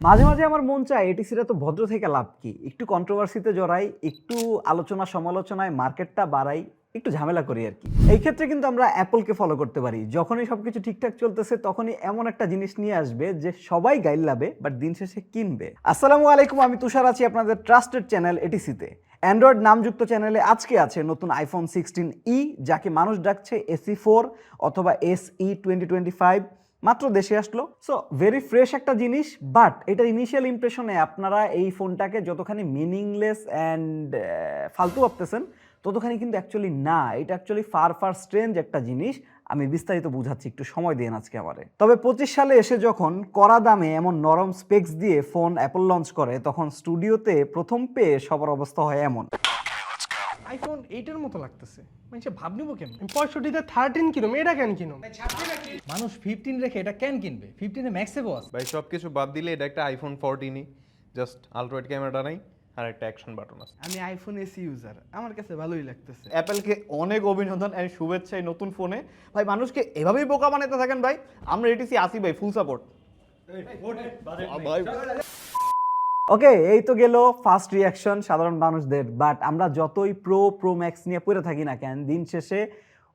মাঝে মাঝে আমার মন চায় এটিসিরা তো ভদ্র থেকে লাভ কি? একটু কন্ট্রোভার্সিতে জড়াই, একটু আলোচনা সমালোচনায় মার্কেটটা বাড়াই, একটু ঝামেলা করি আর কি। এই ক্ষেত্রে কিন্তু আমরা অ্যাপলকে ফলো করতে পারি। যখনই সবকিছু ঠিকঠাক চলতেছে, তখনই এমন একটা জিনিস নিয়ে আসবে যে সবাই গাইল লাভে বাট দিন শেষে কিনবে। আসসালামু আলাইকুম, আমি তুষার আছি আপনাদের ট্রাস্টেড চ্যানেল এটিসিতে অ্যান্ড্রয়েড নামযুক্ত চ্যানেলে আজকে আছে নতুন আইফোন সিক্সটিন ই যাকে মানুষ ডাকছে এসি ফোর অথবা S E twenty twenty five মাত্র দেশে আসলো। সো ভেরি ফ্রেশ একটা জিনিস বাট এটার ইনিশিয়াল ইমপ্রেশনে আপনারা এই ফোনটাকে যতখানি মিনিংলেস অ্যান্ড ফালতু ভাবতেছেন, ততখানি কিন্তু অ্যাকচুয়ালি না। এটা অ্যাকচুয়ালি ফার ফার স্ট্রেঞ্জ একটা জিনিস। আমি বিস্তারিত বুঝাচ্ছি, একটু সময় দিন আজকে আমারে। তবে পঁচিশ সালে এসে যখন কড়া দামে এমন নরম স্পেক্স দিয়ে ফোন অ্যাপল লঞ্চ করে, তখন স্টুডিওতে প্রথম পেয়ে সবার অবস্থা হয় এমন। আইফোন এইটার মতো লাগতেছে। মানে ভাব নিবো কেন পঁয়ষট্টিতে থার্টিন কিনুম এটা কেন কিনুম? মানুষ ফিফটিন রেখে এটা কেন কিনবে? ফিফটিনে ম্যাক্সেবো আছে ভাই সব কিছু বাদ দিলে এটা একটা আইফোন ফোরটিনই জাস্ট আলট্রাইট ক্যামেরাটা নাই আর একটা অ্যাকশন বাটন আছে। আমি আইফোন এসি ইউজার আমার কাছে ভালোই লাগতেছে। অ্যাপেলকে অনেক অভিনন্দন এন্ড শুভেচ্ছা এই নতুন ফোনে ভাই মানুষকে এভাবেই বোকা বানাতে থাকেন ভাই? আমরা এটিসি আসি ভাই ফুল সাপোর্ট ভাই। ওকে এই তো গেল ফার্স্ট রিয়াকশন সাধারণ মানুষদের। বাট আমরা যতই প্রো প্রো ম্যাক্স নিয়ে পড়ে থাকি না কেন, দিন শেষে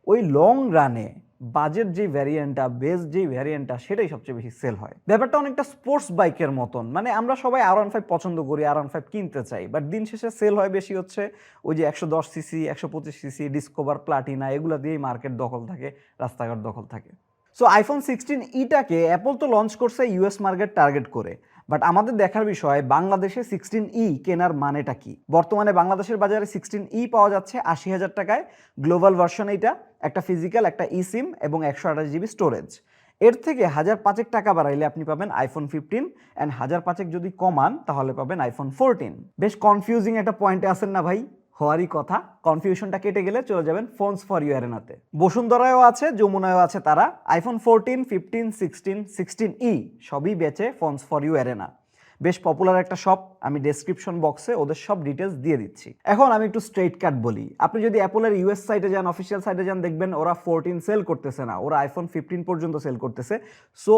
ওই লং রানে বাজেট যে ভ্যারিয়েন্টটা বেস যে ভ্যারিয়েন্টটা সেটাই সবচেয়ে বেশি সেল হয়। ব্যাপারটা অনেকটা স্পোর্টস বাইকের মতন। মানে আমরা সবাই আর ওয়ান ফাইভ পছন্দ করি আর ওয়ান ফাইভ কিনতে চাই। বাট দিন শেষে সেল হয় বেশি হচ্ছে ওই যে একশো দশ সিসি একশো পঁচিশ সিসি ডিসকভার প্লাটিনা এগুলো দিয়েই মার্কেট দখল থাকে, রাস্তাঘাট দখল থাকে। সো আইফোন সিক্সটিন ইটাকে অ্যাপল তো লঞ্চ করছে ইউএস মার্কেট টার্গেট করে। বাট আমাদের দেখার বিষয়, বাংলাদেশে সিক্সটিন ই কেনার মানেটা কি? বর্তমানে বাংলাদেশের বাজারে সিক্সটিন ই পাওয়া যাচ্ছে আশি হাজার টাকায়। গ্লোবাল ভার্সন এইটা, একটা ফিজিক্যাল একটা ই সিম এবং একশো আঠাশ জিবি স্টোরেজ এর থেকে হাজার পাঁচেক টাকা বাড়াইলে আপনি পাবেন আইফোন ফিফটিন অ্যান্ড হাজার পাঁচেক যদি কমান, তাহলে পাবেন আইফোন ফোরটিন বেশ কনফিউজিং একটা পয়েন্টে আসেন না ভাই? হওয়ারই কথা। কনফিউশনটা কেটে গেলে চলে যাবেন ফোনস ফর ইউ অ্যারেনাতে বসুন্ধরায়ও আছে, যমুনায়ও আছে তারা। IPhone fourteen fifteen sixteen sixteen E সবই বেচে ফোনস ফর ইউ অ্যারেনা বেশ পপুলার একটা শপ আমি ডেসক্রিপশন বক্সে ওদের সব ডিটেলস দিয়ে দিচ্ছি। এখন আমি একটু স্ট্রেট কাট বলি। আপনি যদি অ্যাপলের ইউএস সাইটে যান অফিসিয়াল সাইটে যান, দেখবেন ওরা ফোরটিন সেল করতেছে না। ওরা আইফোন ফিফটিন পর্যন্ত সেল করতেছে। সো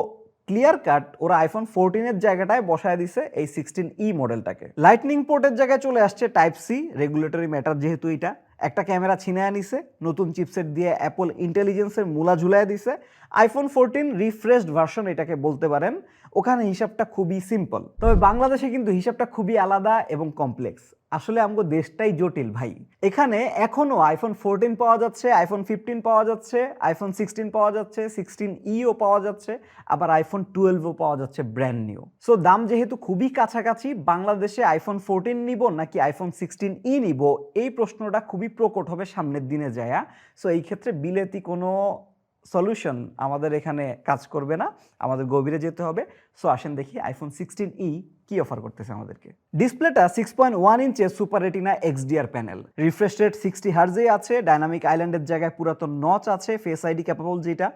ক্লিয়ার কাট ওরা আইফোন ফোরটিনের জায়গাটায় বসায় দিছে এই সিক্সটিন ই মডেলটাকে লাইটনিং পোর্টের জায়গায় চলে আসছে টাইপ সি রেগুলেটরি ম্যাটার যেহেতু এটা। একটা ক্যামেরা ছিনায় নিছে, নতুন চিপসেট দিয়ে অ্যাপল ইন্টেলিজেন্সের মূলা ঝুলায় দিছে। আইফোন ফোরটিন রিফ্রেশড ভার্সন এটাকে বলতে পারেন। ওখানে হিসাবটা খুবই সিম্পল তবে বাংলাদেশে কিন্তু হিসাবটা খুবই আলাদা এবং কমপ্লেক্স আসলে আমগো দেশটাই জটিল ভাই। এখানে এখনও আইফোন ফোরটিন পাওয়া যাচ্ছে আইফোন ফিফটিন পাওয়া যাচ্ছে আইফোন সিক্সটিন পাওয়া যাচ্ছে সিক্সটিন ইও পাওয়া যাচ্ছে, আবার আইফোন টুয়েলভও পাওয়া যাচ্ছে ব্র্যান্ড নিউ সো দাম যেহেতু খুবই কাছাকাছি, বাংলাদেশে আইফোন ফোরটিন নিব নাকি আইফোন সিক্সটিন ই নিব, এই প্রশ্নটা খুবই প্রকট হবে সামনের দিনে যায়া। সো এই ক্ষেত্রে বিলেতি কোনো সলিউশন আমাদের এখানে কাজ করবে না, আমাদের গভীরে যেতে হবে। সো আসেন দেখি আইফোন সিক্সটিন ই কি অফার করতেছে আমাদেরকে। ডিসপ্লেটা six point one ইঞ্চের super retina XDR panel refresh rate sixty হার্জেই আছে ডাইনামিক আইল্যান্ডের জায়গায় পুরাতন নচ আছে ফেস আইডি ক্যাপাবল যেটা।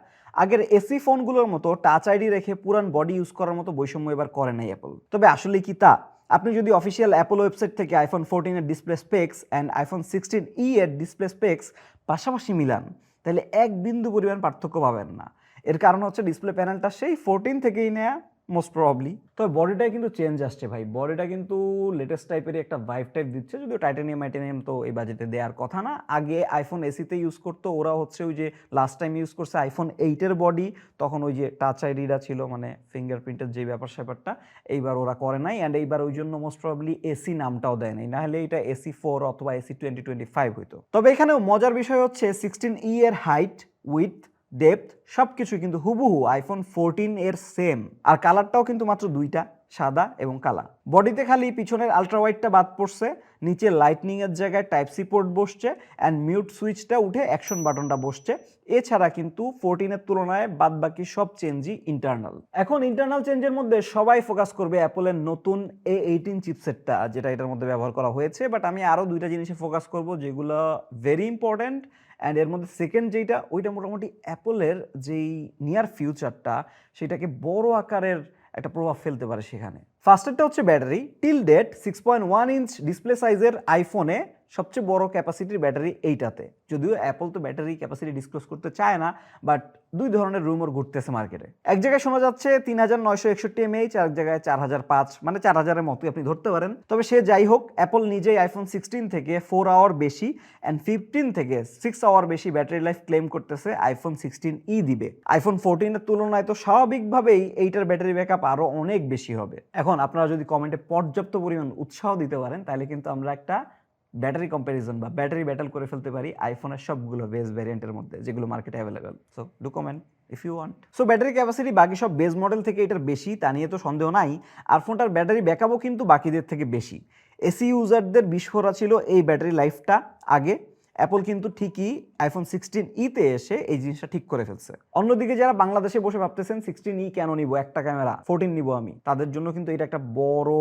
আগের এসি ফোনগুলোর মতো টাচ আইডি রেখে পুরান বডি ইউজ করার মতো বৈষম্য এবার করে নাই অ্যাপল তবে আসলে কি তা? আপনি যদি অফিসিয়াল অ্যাপল ওয়েবসাইট থেকে iPhone ফোরটিনের display specs and iPhone sixteen E এর ডিসপ্লে স্পেক্স পাশাপাশি মিলান তাহলে এক বিন্দু পরিমাণ পার্থক্য পাবেন না। এর কারণ হচ্ছে ডিসপ্লে প্যানেলটা সেই ফোরটিন থেকেই নেয়া মোস্ট প্রবাবলি তবে বডিটাই কিন্তু চেঞ্জ আসছে ভাই। বডিটা কিন্তু লেটেস্ট টাইপেরই একটা ভাইভ টাইপ দিচ্ছে। যদিও টাইটানিয়াম টাইটানিয়াম তো এই বাজেটে দেওয়ার কথা না। আগে আইফোন এসিতে ইউজ করতো। ওরা হচ্ছে ওই যে লাস্ট টাইম ইউজ করছে আইফোন এইটের বডি তখন ওই যে টাচ আইডিটা ছিল মানে ফিঙ্গারপ্রিন্টের যে ব্যাপার স্যাপারটা। এইবার ওরা করে নাই। অ্যান্ড এইবার ওই জন্য মোস্ট প্রবাবলি এসি নামটাও দেয় নাই। নাহলে এটা এসি ফোর অথবা এসি টোয়েন্টি টোয়েন্টি ফাইভ হইতো। তবে এখানেও মজার বিষয় হচ্ছে সিক্সটিন ই এর হাইট উইথ ডেপথ সব কিছু কিন্তু হুবহু আইফোন ফোরটিন এর সেম আর কালারটাও কিন্তু মাত্র দুইটা, সাদা এবং কালা। বডিতে খালি পিছনের আলট্রা ওয়াইডটা বাদ পড়ছে, নিচে লাইটনিং এর জায়গায় টাইপ সি পোর্ট বসছে অ্যান্ড মিউট সুইচটা উঠে অ্যাকশন বাটনটা বসছে। এছাড়া কিন্তু ফোরটিনের তুলনায় বাদ বাকি সব চেঞ্জই ইন্টারনাল এখন ইন্টারনাল চেঞ্জের মধ্যে সবাই ফোকাস করবে অ্যাপলের নতুন এ এইটিন চিপসেটটা যেটা এটার মধ্যে ব্যবহার করা হয়েছে। বাট আমি আরও দুইটা জিনিসে ফোকাস করব, যেগুলো ভেরি ইম্পর্ট্যান্ট অ্যান্ড এর মধ্যে সেকেন্ড যেইটা, ওইটা মোটামুটি অ্যাপলের যেই নিয়ার ফিউচারটা সেটাকে বড় আকারের একটা প্রভাব ফেলতে পারে সেখানে। ফার্স্টেরটা হচ্ছে battery. Till date six point one inch display সাইজের আইফোনে সবচেয়ে বড় ক্যাপাসিটির ব্যাটারি এইটাতে। যদিও অ্যাপল তো ব্যাটারি ক্যাপাসিটি ডিসক্লোজ করতে চায় না বাট দুই ধরনের রুমর ঘুরতেছে মার্কেটে এক জায়গায় শোনা যাচ্ছে তিন হাজার নয়শো একষট্টি এমএইচ আর এক জায়গায় চার হাজার পাঁচ মানে চার হাজারের মতোই আপনি ধরতে পারেন। তবে সে যাই হোক অ্যাপল নিজেই আইফোন সিক্সটিন থেকে ফোর আওয়ার বেশি অ্যান্ড ফিফটিন থেকে সিক্স আওয়ার বেশি ব্যাটারি লাইফ ক্লেম করতেছে আইফোন সিক্সটিন ই দিবে। আইফোন ফোরটিনের তুলনায় তো স্বাভাবিকভাবেই এইটার ব্যাটারি ব্যাকআপ আরও অনেক বেশি হবে। এখন আপনারা যদি কমেন্টে পর্যাপ্ত পরিমাণ উৎসাহ দিতে পারেন, তাহলে কিন্তু আমরা একটা ব্যাটারি কম্প্যারিজন বা ব্যাটারি ব্যাটেল করে ফেলতে পারি আইফোনের সবগুলো বেস ভ্যারিয়েন্টের মধ্যে, যেগুলো মার্কেটে available so do comment if you want so battery capacity বাকি সব বেস মডেল থেকে এটার বেশি, তা নিয়ে তো সন্দেহ নাই। আর ফোনটার ব্যাটারি ব্যাকআপও কিন্তু বাকিদের থেকে বেশি। এসি ইউজারদের বিস্ফোরা ছিল এই ব্যাটারি লাইফটা আগে। অ্যাপল কিন্তু ঠিকই আইফোন সিক্সটিন ইতে এসে এই জিনিসটা ঠিক করে ফেলছে। অন্যদিকে যারা বাংলাদেশে বসে ভাবতেছেন সিক্সটিন ই কেন নিব? একটা ক্যামেরা ফোরটিন নিব আমি। তাদের জন্য কিন্তু এটা একটা বড়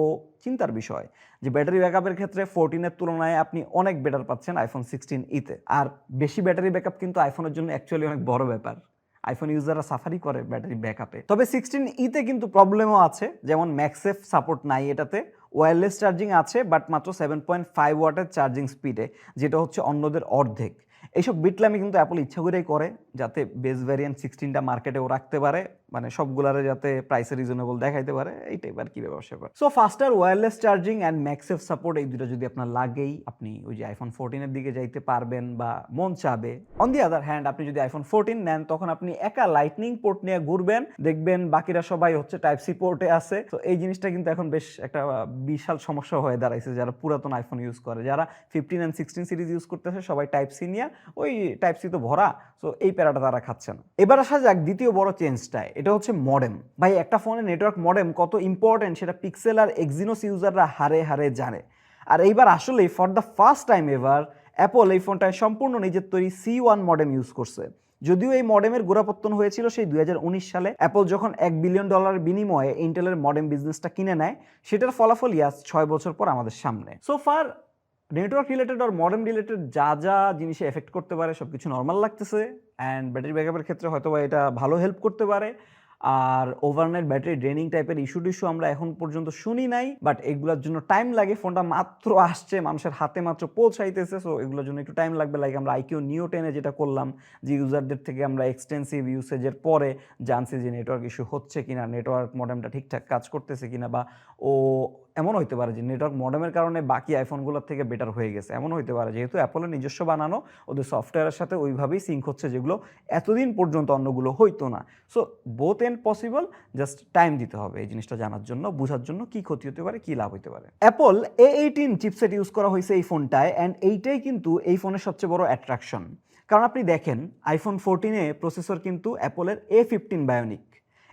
চিন্তার বিষয় যে ব্যাটারি ব্যাকআপের ক্ষেত্রে ফোরটিনের তুলনায় আপনি অনেক বেটার পাচ্ছেন আইফোন সিক্সটিন ইতে আর বেশি ব্যাটারি ব্যাকআপ কিন্তু আইফোনের জন্য অ্যাকচুয়ালি অনেক বড় ব্যাপার। আইফোন ইউজাররা সাফারি করে ব্যাটারি ব্যাকআপে তবে সিক্সটিন ইতে কিন্তু প্রবলেমও আছে, যেমন ম্যাক্সেফ সাপোর্ট নাই এটাতে। ওয়্যারলেস চার্জিং আছে বাট মাত্র সেভেন পয়েন্ট ফাইভ ওয়াটের চার্জিং স্পিডে যেটা হচ্ছে অন্যদের অর্ধেক। এইসব বিটলামি কিন্তু অ্যাপল ইচ্ছা করেই করে, যাতে বেস ভ্যারিয়েন্ট সিক্সটিনটা মার্কেটেও রাখতে পারে মানে সবগুলারে যাতে প্রাইসে রিজনেবল দেখাইতে পারে, এইটাই আর কি ব্যবসা করে so faster wireless charging and MagSafe support এই দুটো যদি আপনার লাগেই, আপনি ওই যে আইফোন ফোরটিনের দিকে যাইতে পারবেন বা মন চাবে। অন দি আদার হ্যান্ড আপনি যদি আইফোন ফোরটিন নেন, তখন আপনি একা লাইটনিং পোর্ট নিয়ে ঘুরবেন, দেখবেন বাকিরা সবাই হচ্ছে টাইপ সি পোর্টে আছে। তো এই জিনিসটা কিন্তু এখন বেশ একটা বিশাল সমস্যা হয়ে দাঁড়াইছে যারা পুরাতন আইফোন ইউজ করে। যারা fifteen and sixteen series use করতেছে, সবাই টাইপ সি নিয়ে ওই টাইপ সি তো ভরা সো এই প্যারাটা তারা খাচ্ছে না। এবার আসা যাক দ্বিতীয় বড় চেঞ্জটায়, এটা হচ্ছে মডেম ভাই, একটা ফোনে নেটওয়ার্ক মডেম কত ইম্পর্টেন্ট সেটা পিক্সেল আর এক্সিনোস ইউজাররা হারে হারে জানে। আর এইবার আসলে for the first time ever Apple এই ফোনটায় সম্পূর্ণ নিজের তৈরি সি ওয়ান মডেম ইউজ করছে। যদিও এই মডেমের গোড়াপত্তন হয়েছিল সেই দুই হাজার উনিশ সালে অ্যাপল যখন এক বিলিয়ন ডলার বিনিময়ে ইন্টেলের মডেম বিজনেসটা কিনে নেয়, সেটার ফলাফল ইয়াস ছয় বছর পর আমাদের সামনে। সো ফার নেটওয়ার্ক রিলেটেড আর মডেম রিলেটেড যা যা জিনিসে এফেক্ট করতে পারে সব কিছু নর্মাল লাগতেছে অ্যান্ড ব্যাটারি ব্যাকআপের ক্ষেত্রে হয়তো বা এটা ভালো হেল্প করতে পারে। আর ওভারনাইট ব্যাটারি ড্রেনিং টাইপের ইস্যু টিস্যু আমরা এখন পর্যন্ত শুনি নাই বাট এগুলোর জন্য টাইম লাগে, ফোনটা মাত্র আসছে, মানুষের হাতে মাত্র পৌঁছাইতেছে সো এগুলোর জন্য একটু টাইম লাগবে। লাইক আমরা আইকিউ নিও টেনে যেটা করলাম, যে ইউজারদের থেকে আমরা এক্সটেন্সিভ ইউসেজের পরে জানছি যে নেটওয়ার্ক ইস্যু হচ্ছে কিনা নেটওয়ার্ক মডেমটা ঠিকঠাক কাজ করতেছে কিনা, বা ও এমন হইতে পারে যে নেটওয়ার্ক মডেমের কারণে বাকি আইফোনগুলোর থেকে বেটার হয়ে গেছে। এমন হইতে পারে, যেহেতু অ্যাপলের নিজস্ব বানানো, ওদের সফটওয়্যারের সাথে ওইভাবেই সিঙ্ক হচ্ছে যেগুলো এতদিন পর্যন্ত অন্যগুলো হইতো না। So both end possible just time দিতে হবে এই জিনিসটা জানার জন্য, বোঝার জন্য কি ক্ষতি হতে পারে, কি লাভ হতে পারে। Apple A eighteen chipset use করা হয়েছে এই ফোনটায় অ্যান্ড এইটাই কিন্তু এই ফোনের সবচেয়ে বড় অ্যাট্রাকশন কারণ আপনি দেখেন আইফোন ফোরটিনে প্রসেসর কিন্তু অ্যাপলের এ ফিফটিন বায়োনিক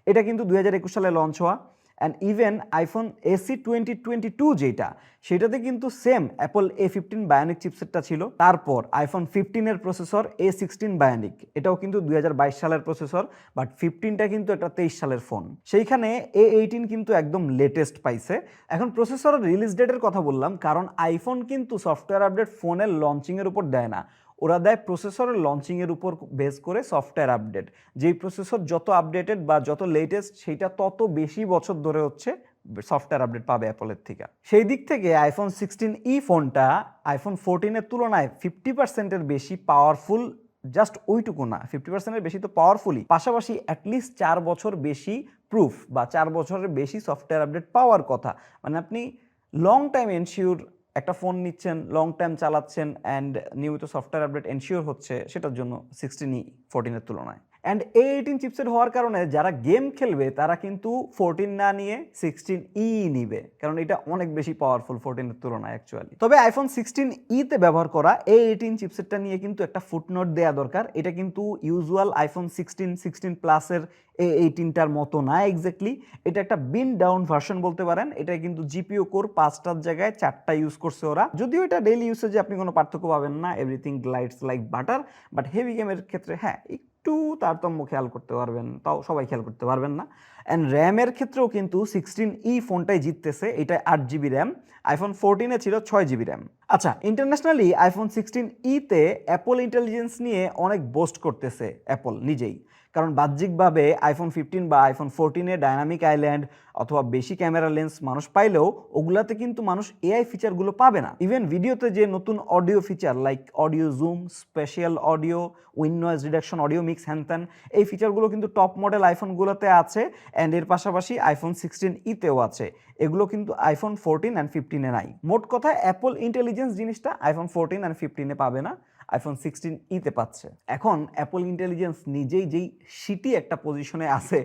এটা কিন্তু দুই সালে লঞ্চ হওয়া। And even iPhone SE twenty twenty two যেটা, সেটাতে কিন্তু same Apple A fifteen bionic চিপসেটটা ছিল। তারপর আইফোন ফিফটিনের প্রসেসর এ সিক্সটিন বায়োনিক এটাও কিন্তু দুই হাজার বাইশ সালের প্রসেসর বাট ফিফটিনটা কিন্তু একটা তেইশ সালের ফোন সেইখানে এ এইটিন কিন্তু একদম লেটেস্ট পাইছে। এখন প্রসেসরের রিলিজ ডেটের কথা বললাম, কারণ আইফোন কিন্তু সফটওয়্যার আপডেট ফোনের লঞ্চিংয়ের উপর দেয় না। ওরা দেয় প্রসেসরের লঞ্চিংয়ের উপর বেস করে সফটওয়্যার আপডেট যেই প্রসেসর যত আপডেটেড বা যত লেটেস্ট সেইটা তত বেশি বছর ধরে হচ্ছে সফটওয়্যার আপডেট পাবে অ্যাপলের থেকে। সেই দিক থেকে আইফোন সিক্সটিন ই ফোনটা আইফোন ফোরটিনের তুলনায় ফিফটি পার্সেন্টের বেশি পাওয়ারফুল জাস্ট ওইটুকু না ফিফটি পার্সেন্টের বেশি তো পাওয়ারফুলই পাশাপাশি অ্যাটলিস্ট চার বছর বেশি প্রুফ বা চার বছরের বেশি সফটওয়্যার আপডেট পাওয়ার কথা। মানে আপনি লং টাইম এনশিওর একটা ফোন নিচ্ছেন লং টাইম চালাচ্ছেন অ্যান্ড নিয়মিত সফটওয়্যার আপডেট এনশিওর হচ্ছে সেটার জন্য সিক্সটিন ই ফোরটিনের তুলনায়। অ্যান্ড এ এইটিন চিপসেট হওয়ার কারণে যারা গেম খেলবে, তারা কিন্তু ফোরটিন না নিয়ে সিক্সটিন ই নিবে। কারণ এটা অনেক বেশি পাওয়ারফুল ফোরটিনের তুলনায় অ্যাকচুয়ালি তবে আইফোন সিক্সটিন ইতে ব্যবহার করা এ এইটিন চিপসেটটা নিয়ে কিন্তু একটা ফুটনোট দেওয়া দরকার। এটা কিন্তু ইউজুয়াল আইফোন সিক্সটিন সিক্সটিন প্লাসের এ এইটিনটার মতো না এক্স্যাক্টলি এটা একটা বিন ডাউন ভার্সন বলতে পারেন। এটা কিন্তু জিপিও কোর পাঁচটার জায়গায় চারটা ইউজ করছে ওরা। যদিও এটা ডেইলি ইউসেজে আপনি কোনো পার্থক্য পাবেন না। Everything glides like butter but heavy গেমের ক্ষেত্রে হ্যাঁ একটু তারতম্য খেয়াল করতে পারবেন, তাও সবাই খেয়াল করতে পারবেন না। অ্যান্ড র্যামের ক্ষেত্রেও কিন্তু সিক্সটিন ই ফোনটাই জিততেছে এটা আট জিবি র্যাম আইফোন ফোরটিনে ছিল ছয় জিবি র্যাম আচ্ছা ইন্টারন্যাশনালি আইফোন সিক্সটিন ইতে অ্যাপল ইন্টেলিজেন্স নিয়ে অনেক বোস্ট করতেছে অ্যাপল নিজেই। কারণ বাহ্যিকভাবে আইফোন ফিফটিন বা আইফোন ফোরটিনে ডাইনামিক আইল্যান্ড অথবা বেশি ক্যামেরা লেন্স মানুষ পাইলেও ওগুলাতে কিন্তু মানুষ এআই ফিচারগুলো পাবে না। ইভেন ভিডিওতে যে নতুন audio feature like audio zoom spatial audio wind noise reduction audio mix হ্যান এই ফিচারগুলো কিন্তু টপ মডেল আইফোনগুলোতে আছে অ্যান্ড এর পাশাপাশি আইফোন সিক্সটিন ইতেও আছে। এগুলো কিন্তু আইফোন ফোরটিন অ্যান্ড ফিফটিনে নাই। মোট কথা অ্যাপল ইন্টেলিজেন্স জিনিসটা আইফোন ফোরটিন অ্যান্ড ফিফটিনে পাবে না আইফোন সিক্সটিন ইতে পাচ্ছে। এখন অ্যাপল ইন্টেলিজেন্স নিজেই যেই সিটি একটা পজিশনে আছে,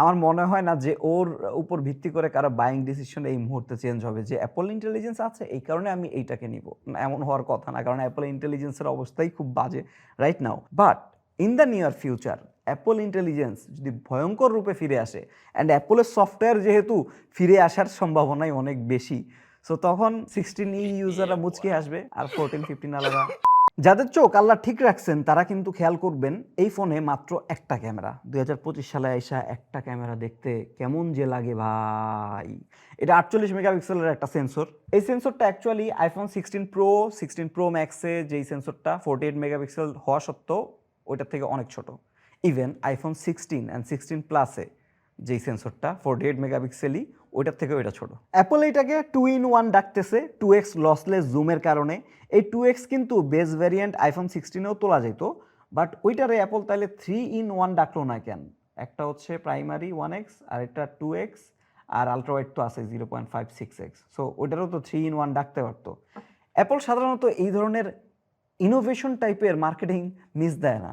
আমার মনে হয় না যে ওর উপর ভিত্তি করে কারও বাইং ডিসিশন এই মুহূর্তে চেঞ্জ হবে। যে অ্যাপল ইন্টেলিজেন্স আছে, এই কারণে আমি এইটাকে নিব। এমন হওয়ার কথা না, কারণ অ্যাপল ইন্টেলিজেন্সের অবস্থাই খুব বাজে right now but in the near future Apple Intelligence যদি ভয়ঙ্কর রূপে ফিরে আসে অ্যান্ড অ্যাপলের সফটওয়্যার যেহেতু ফিরে আসার সম্ভাবনাই অনেক বেশি সো তখন সিক্সটিন ই ইউজাররা মুচকে আসবে আর ফোরটিন ফিফটিন আলাদা। যাদের চোখ আল্লাহ ঠিক রাখছেন তারা কিন্তু খেয়াল করবেন এই ফোনে মাত্র একটা ক্যামেরা দুই হাজার পঁচিশ সালে আইসা একটা ক্যামেরা দেখতে কেমন যে লাগে ভাই। এটা আটচল্লিশ মেগাপিক্সেলের একটা সেন্সর এই সেন্সরটা actually iPhone sixteen pro sixteen pro ম্যাক্সে যেই সেন্সরটা ফোর্টি এইট মেগাপিক্সেল হওয়া সত্ত্বেও ওইটার থেকে অনেক ছোট। Even iPhone sixteen and sixteen প্লাসে যেই সেন্সরটা ফোর্টি এইট মেগাপিক্সেলই ওইটার থেকেও ওইটা ছোট। অ্যাপল এইটাকে টু ইন ওয়ান ডাকতেছে টু এক্স লসলেস জুমের কারণে। এই টু এক্স কিন্তু বেস ভ্যারিয়েন্ট আইফোন সিক্সটিনেও তোলা যেত বাট ওইটারে অ্যাপল তাহলে থ্রি ইন ওয়ান ডাকলো না কেন? একটা হচ্ছে প্রাইমারি ওয়ান এক্স আর একটা টু এক্স আর আলট্রাওয়াইড তো আছে zero point five six X so ওইটারও তো থ্রি ইন ওয়ান ডাকতে পারতো। অ্যাপল সাধারণত এই ধরনের ইনোভেশন টাইপের মার্কেটিং মিস দেয় না।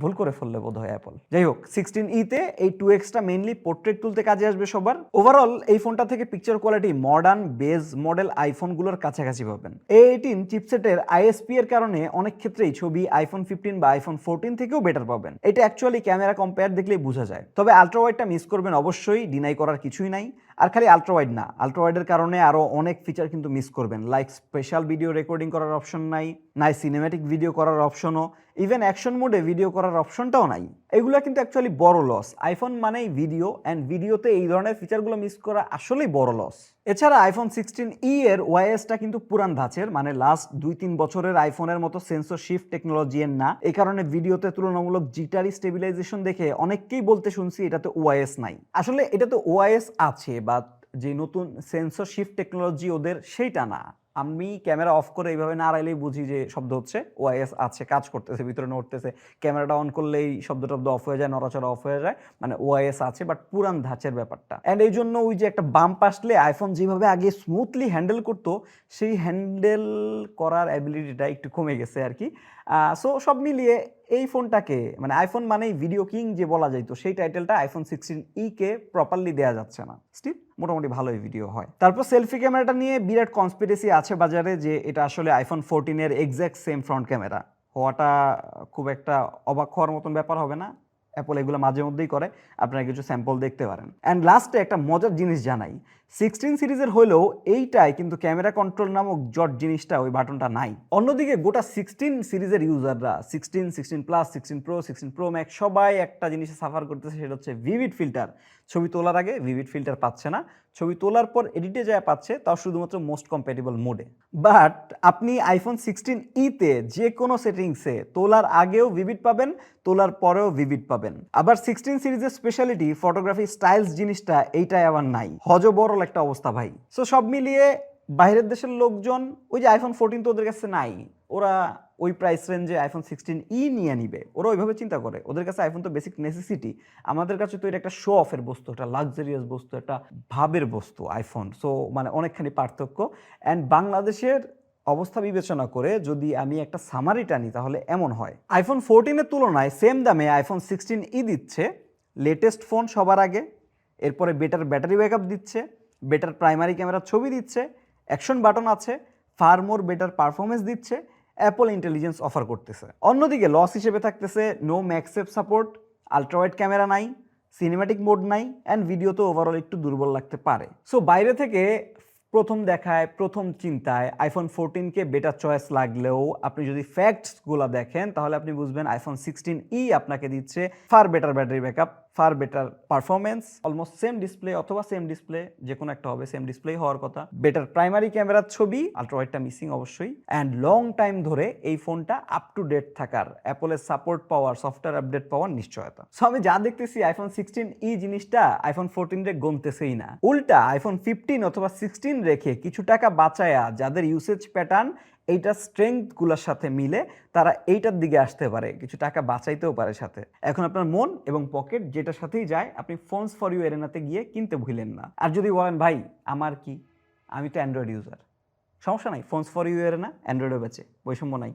ভুল করে ফেললে বোধ হয় অ্যাপল যাই হোক সিক্সটিন ইতে এই টু এক্সটা মেইনলি পোর্ট্রেট তুলতে কাজে আসবে সবার। ওভারঅল এই ফোনটা থেকে picture quality modern base model আইফোনগুলোর কাছাকাছি পাবেন। এ এইটিন চিপসেটের আইএসপি এর কারণে অনেক ক্ষেত্রেই ছবি আইফোন ফিফটিন বা আইফোন ফোরটিন থেকেও বেটার পাবেন। এটা অ্যাকচুয়ালি ক্যামেরা কম্পেয়ার দেখলেই বোঝা যায়। তবে আলট্রাওয়াইডটা মিস করবেন অবশ্যই ডিনাই করার কিছুই নাই। আর খালি আলট্রাওয়াইড না আলট্রাওয়াইডের কারণে আরও অনেক ফিচার কিন্তু মিস করবেন। লাইক স্পেশাল ভিডিও রেকর্ডিং করার অপশন নাই। নাই সিনেম্যাটিক ভিডিও করার অপশনও ইভেন অ্যাকশন মোডে ভিডিও করার অপশনটাও নাই। এগুলো কিন্তু অ্যাকচুয়ালি বড় লস আইফোন মানেই ভিডিও অ্যান্ড ভিডিওতে এই ধরনের ফিচারগুলো মিস করা আসলেই বড় লস এছাড়া আইফোন সিক্সটিন ই এর ওয়াইএসটা কিন্তু পুরান ধাঁচের মানে লাস্ট দুই তিন বছরের আইফোনের মতো সেন্সর শিফট টেকনোলজি এর না। এই কারণে ভিডিওতে তুলনামূলক জিটারি স্টেবিলাইজেশন দেখে অনেককেই বলতে শুনছি এটাতে ওয়াইএস নাই। আসলে এটাতে ওয়াইএস আছে বা যে নতুন সেন্সর শিফট টেকনোলজি ওদের, সেইটা না। আমি ক্যামেরা অফ করে এইভাবে না আড়াইলেই বুঝি যে শব্দ হচ্ছে ওআইএস আছে, কাজ করতেছে, ভিতরে নড়তেছে। ক্যামেরাটা অন করলেই শব্দ টব্দ অফ হয়ে যায়, নড়াচড়া অফ হয়ে যায় মানে ওআইএস আছে বাট পুরান ধাঁচের ব্যাপারটা। অ্যান্ড এই জন্য ওই যে একটা বাম্প আসলে আইফোন যেভাবে আগে স্মুথলি হ্যান্ডেল করতো, সেই হ্যান্ডেল করার অ্যাবিলিটিটা একটু কমে গেছে আর কি। সো সব মিলিয়ে এই ফোনটাকে মানে আইফোন মানেই ভিডিও কিং যে বলা যাইতো, সেই টাইটেলটা আইফোন সিক্সটিন ই কে প্রপারলি দেওয়া যাচ্ছে না। স্টিল মোটামুটি ভালোই ভিডিও হয়। তারপর সেলফি ক্যামেরাটা নিয়ে বিরাট কনস্পিরেসি আছে। বাজারে যে এটা আসলে আইফোন ফোরটিনের এক্স্যাক্ট সেম ফ্রন্ট ক্যামেরা হওয়াটা খুব একটা অবাক হওয়ার মতন ব্যাপার হবে না। অ্যাপল এগুলো মাঝে মধ্যেই করে। আপনারা কিছু স্যাম্পল দেখতে পারেন। অ্যান্ড লাস্টে একটা মজার জিনিস জানাই। সিক্সটিন সিরিজের হলেও এইটাই কিন্তু ক্যামেরা কন্ট্রোল নামক জট জিনিসটা ওই বাটনটা নাই। অন্যদিকে গোটা সিক্সটিন সিরিজের ইউজাররা, sixteen sixteen plus, sixteen pro sixteen pro max, সবাই একটা জিনিসে সাফার করতেছে, সেটা হচ্ছে ভিভিড ফিল্টার। ছবি তোলার আগে ভিভিড ফিল্টার পাচ্ছে না, ছবি তোলার পর এডিটে যায় পাচ্ছে, তাও শুধুমাত্র মোস্ট কম্প্যাটেবল মোডে। বাট আপনি আইফোন সিক্সটিন ইতে যে কোনো সেটিংসে তোলার আগেও ভিভিড পাবেন, তোলার পরেও ভিভিড পাবেন। আবার সিক্সটিন সিরিজের স্পেশালিটি ফটোগ্রাফি স্টাইলস জিনিসটা এইটাই আবার নাই। হজবরল একটা অবস্থা ভাই। সো সব মিলিয়ে বাইরের দেশের লোকজন, ওই যে আইফোন ফোরটিন তো ওদের কাছে নাই। ওরা ওই প্রাইস রেঞ্জে আইফোন সিক্সটিন ই নিয়ে নিবে। ওরা ওইভাবে চিন্তা করে। ওদের কাছে আইফোন তো বেসিক নেসেসিটি আমাদের কাছে তো এটা একটা শো অফের বস্তু, একটা লাক্সারিয়াস বস্তু, একটা ভাবের বস্তু আইফোন সো মানে অনেকখানি পার্থক্য। অ্যান্ড বাংলাদেশের অবস্থা বিবেচনা করে যদি আমি একটা সামারি টানি তাহলে এমন হয়। আইফোন ফোরটিনের তুলনায় সেম দামে আইফোন সিক্সটিন ই দিচ্ছে। লেটেস্ট ফোন সবার আগে। এরপরে বেটার ব্যাটারি ব্যাকআপ দিচ্ছে। বেটার প্রাইমারি ক্যামেরার ছবি দিচ্ছে, অ্যাকশন বাটন আছে, ফার মোর বেটার পারফরমেন্স দিচ্ছে, অ্যাপল ইন্টেলিজেন্স অফার করতেছে। অন্যদিকে লস হিসেবে থাকতেছে no MagSafe support ultrawide camera নাই সিনেম্যাটিক মোড নাই অ্যান্ড ভিডিওতে ওভারঅল একটু দুর্বল লাগতে পারে। সো বাইরে থেকে প্রথম দেখায়, প্রথম চিন্তায় আইফোন ফোরটিনকে বেটার চয়েস লাগলেও আপনি যদি ফ্যাক্টসগুলো দেখেন, তাহলে আপনি বুঝবেন আইফোন সিক্সটিন ই আপনাকে দিচ্ছে far better battery backup far better performance almost same display অথবা সেম ডিসপ্লে যে কোনো একটা হবে সেম ডিসপ্লে হওয়ার কথা। বেটার প্রাইমারি ক্যামেরার ছবি আলট্রাওয়াইডটা মিসিং অবশ্যই। অ্যান্ড লং টাইম ধরে এই ফোনটা আপ টু ডেট থাকার অ্যাপলের সাপোর্ট পাওয়ার সফটওয়্যার আপডেট পাওয়ার নিশ্চয়তা। সো আমি যা দেখতেছি আইফোন সিক্সটিন ই জিনিসটা আইফোন ফোরটিন রে গমতেছেই না। উল্টা আইফোন ফিফটিন অথবা সিক্সটিন রেখে কিছু টাকা বাঁচায়া, যাদের ইউসেজ প্যাটার্ন এইটা স্ট্রেংথগুলোর সাথে মিলে তারা এইটার দিকে আসতে পারে, কিছু টাকা বাঁচাইতেও পারে সাথে। এখন আপনার মন এবং পকেট যেটার সাথেই যায়, আপনি ফোনস ফর ইউ এরেনাতে গিয়ে কিনতে ভুলেন না। আর যদি বলেন, ভাই, আমার কি? আমি তো অ্যান্ড্রয়েড ইউজার সমস্যা নাই ফোনস ফর ইউ এরেনা অ্যান্ড্রয়েডও বেচে, বৈষম্য নাই।